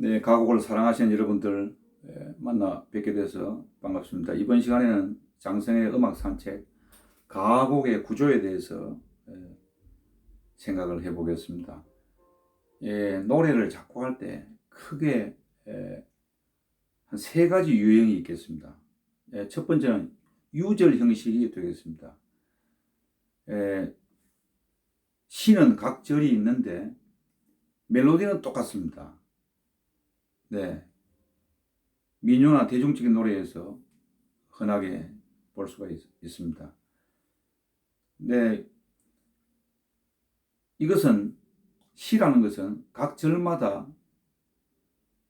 네, 가곡을 사랑하시는 여러분들 예, 만나 뵙게 돼서 반갑습니다. 이번 시간에는 장성의 음악 산책 가곡의 구조에 대해서 예, 생각을 해보겠습니다. 예, 노래를 작곡할 때 크게 예, 한세 가지 유형이 있겠습니다. 예, 첫 번째는 유절 형식이 되겠습니다. 예, 시는 각 절이 있는데 멜로디는 똑같습니다. 네. 민요나 대중적인 노래에서 흔하게 볼 수가 있, 있습니다. 네. 이것은 시라는 것은 각 절마다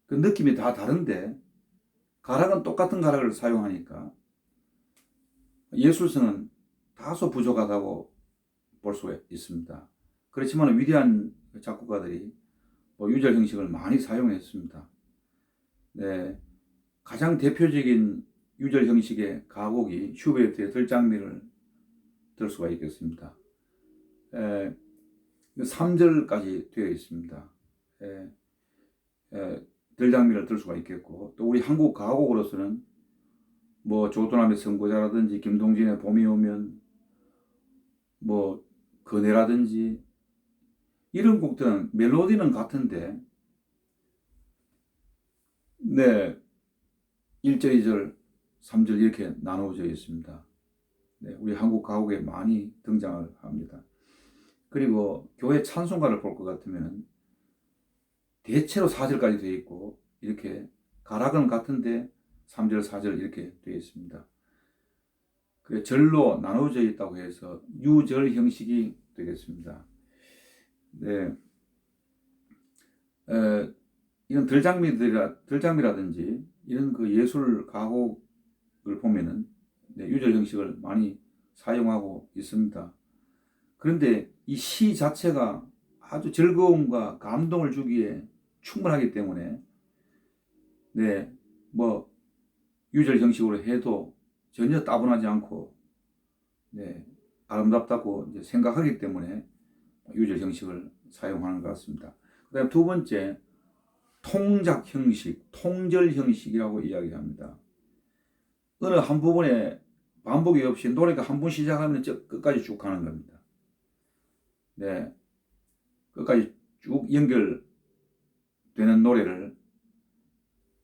그 느낌이 다 다른데 가락은 똑같은 가락을 사용하니까 예술성은 다소 부족하다고 볼 수가 있습니다. 그렇지만 위대한 작곡가들이 뭐 유절 형식을 많이 사용했습니다. 네, 가장 대표적인 유절 형식의 가곡이 슈베르트의 들장미를 들 수가 있겠습니다. 에, 3절까지 되어 있습니다. 에, 에, 들장미를 들 수가 있겠고 또 우리 한국 가곡으로서는 뭐 조도남의 선고자라든지 김동진의 봄이 오면 뭐 그네라든지 이런 곡들은 멜로디는 같은데 네 1절, 2절, 3절 이렇게 나누어져 있습니다. 네, 우리 한국 가곡에 많이 등장을 합니다. 그리고 교회 찬송가를 볼 것 같으면 대체로 4절까지 되어 있고 이렇게 가락은 같은데 3절, 4절 이렇게 되어 있습니다. 그 절로 나누어져 있다고 해서 유절 형식이 되겠습니다. 네. 에, 이런 들장미들이라, 들장미라든지 이런 그 예술 가곡을 보면은 네, 유절 형식을 많이 사용하고 있습니다. 그런데 이 시 자체가 아주 즐거움과 감동을 주기에 충분하기 때문에 네, 뭐 유절 형식으로 해도 전혀 따분하지 않고 네, 아름답다고 생각하기 때문에 유절 형식을 사용하는 것 같습니다. 그다음 두 번째 통작 형식, 통절 형식이라고 이야기합니다. 어느 한 부분에 반복이 없이 노래가 한 번 시작하면 끝까지 쭉 가는 겁니다. 네. 끝까지 쭉 연결되는 노래를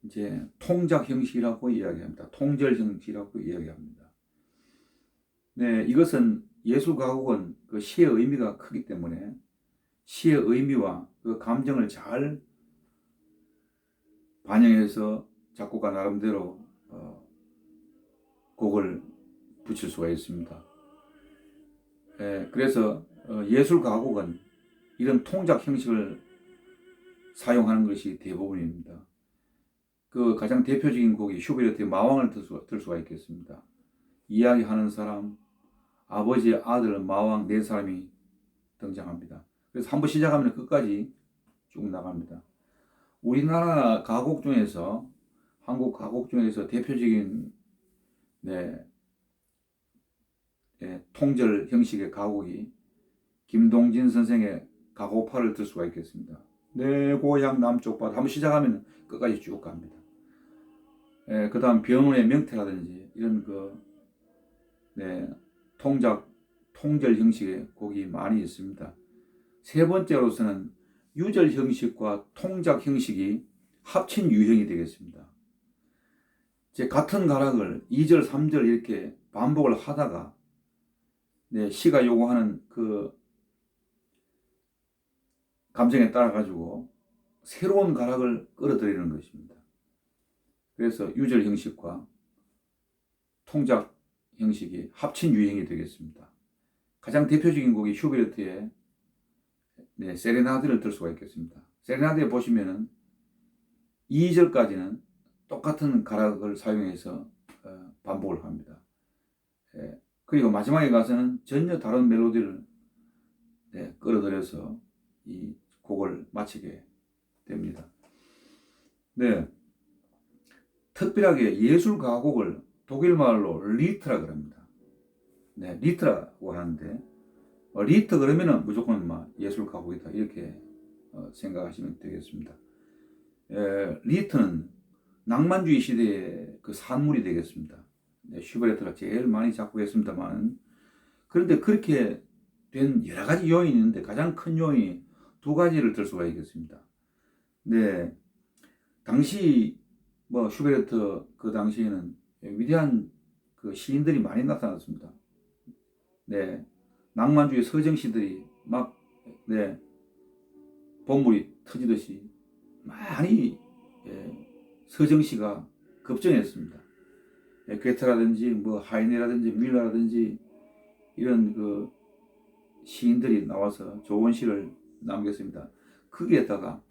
이제 통작 형식이라고 이야기합니다. 통절 형식이라고 이야기합니다. 네, 이것은 예술 가곡은 그 시의 의미가 크기 때문에 시의 의미와 그 감정을 잘 반영해서 작곡가 나름대로 어, 곡을 붙일 수가 있습니다. 예, 그래서 어, 예술 가곡은 이런 통작 형식을 사용하는 것이 대부분입니다. 그 가장 대표적인 곡이 슈베르트의 마왕을 들 수가, 들 수가 있겠습니다. 이야기하는 사람, 아버지, 아들, 마왕 네 사람이 등장합니다. 그래서 한 번 시작하면 끝까지 쭉 나갑니다. 우리나라 가곡 중에서 한국 가곡 중에서 대표적인 네, 네, 통절 형식의 가곡이 김동진 선생의 가곡파를 들 수가 있겠습니다. 내 고향 남쪽 바다 한번 시작하면 끝까지 쭉 갑니다. 예, 그 다음 병원의 명태라든지 이런 그 네, 통작 통절 형식의 곡이 많이 있습니다. 세 번째로서는 유절 형식과 통작 형식이 합친 유형이 되겠습니다. 이제 같은 가락을 2절, 3절 이렇게 반복을 하다가 네, 시가 요구하는 그 감정에 따라 가지고 새로운 가락을 끌어들이는 것입니다. 그래서 유절 형식과 통작 형식이 합친 유형이 되겠습니다. 가장 대표적인 곡이 슈베르트의 네, 세레나드를 들 수가 있겠습니다. 세레나드에 보시면은 2절까지는 똑같은 가락을 사용해서 어, 반복을 합니다. 예, 그리고 마지막에 가서는 전혀 다른 멜로디를 네, 끌어들여서 이 곡을 마치게 됩니다. 네. 특별하게 예술 가곡을 독일 말로 리트라 그럽니다. 네, 리트라고 하는데 어, 리트 그러면은 무조건 막 예술 가곡이다 이렇게 어, 생각하시면 되겠습니다. 에, 리트는 낭만주의 시대의 그 산물이 되겠습니다. 네, 슈베르트가 제일 많이 작곡했습니다만 그런데 그렇게 된 여러 가지 요인이 있는데 가장 큰 요인이 두 가지를 들 수가 있겠습니다. 네, 당시 뭐 슈베르트 그 당시에는 위대한 그 시인들이 많이 나타났습니다. 네, 낭만주의 서정시들이 막 네, 본물이 터지듯이 많이 예, 서정시가 급정했습니다. 예, 괴테라든지 뭐 하이네라든지 밀러라든지 이런 그 시인들이 나와서 좋은 시를 남겼습니다. 거기에다가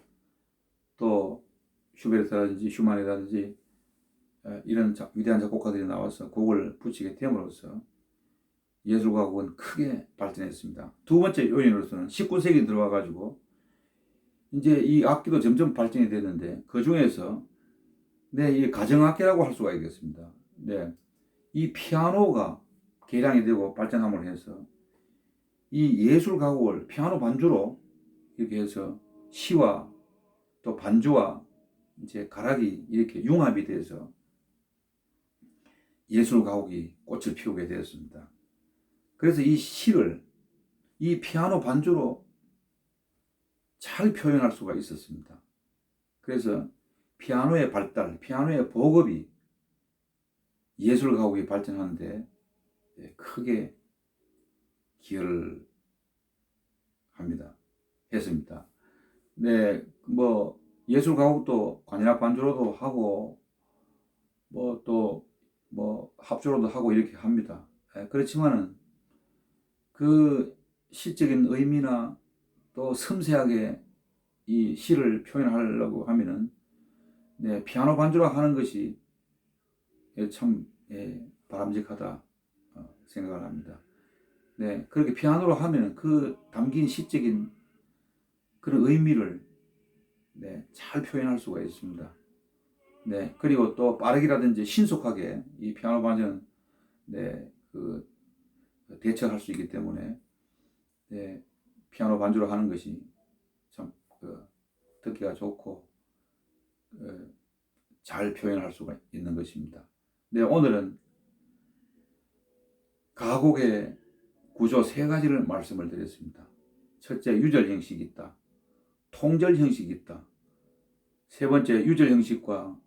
또 슈베르트라든지 슈만이라든지 예, 이런 자- 위대한 작곡가들이 나와서 곡을 붙이게 됨으로써 예술가곡은 크게 발전했습니다. 두 번째 요인으로서는 19세기 들어와 가지고 이제 이 악기도 점점 발전이 되는데 그 중에서 네, 이 가정악기라고 할 수가 있겠습니다. 네, 이 피아노가 개량이 되고 발전함으로 해서 이 예술 가곡을 피아노 반주로 이렇게 해서 시와 또 반주와 이제 가락이 이렇게 융합이 돼서 예술 가곡이 꽃을 피우게 되었습니다. 그래서 이 시를 이 피아노 반주로 잘 표현할 수가 있었습니다. 그래서 피아노의 발달, 피아노의 보급이 예술 가곡이 발전하는데 예, 크게 기여를 합니다. 했습니다. 네, 뭐 예술 가곡도 관현악 반주로도 하고 뭐 또뭐 합주로도 하고 이렇게 합니다. 예, 그렇지만은 그 시적인 의미나 또 섬세하게 이 시를 표현하려고 하면은 네, 피아노 반주로 하는 것이 예, 참 예, 바람직하다 어, 생각을 합니다. 네, 그렇게 피아노로 하면 그 담긴 시적인 그런 의미를 네, 잘 표현할 수가 있습니다. 네, 그리고 또 빠르기라든지 신속하게 이 피아노 반주는 네, 그 대처할 수 있기 때문에 네, 피아노 반주로 하는 것이 참 그, 듣기가 좋고 어, 잘 표현할 수가 있는 것입니다. 네, 오늘은 가곡의 구조 세 가지를 말씀을 드렸습니다. 첫째, 유절 형식이 있다. 통절 형식이 있다. 세 번째, 유절 형식과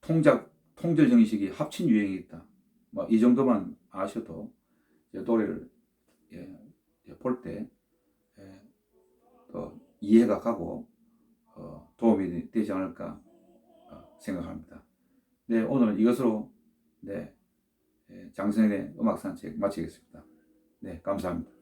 통작, 통절 형식이 합친 유형이 있다. 뭐, 이 정도만 아셔도 노래를 예, 볼때 예, 또 이해가 가고 어, 도움이 되지 않을까 어, 생각합니다. 네, 오늘은 이것으로 네, 예, 장선의 음악 산책 마치겠습니다. 네, 감사합니다.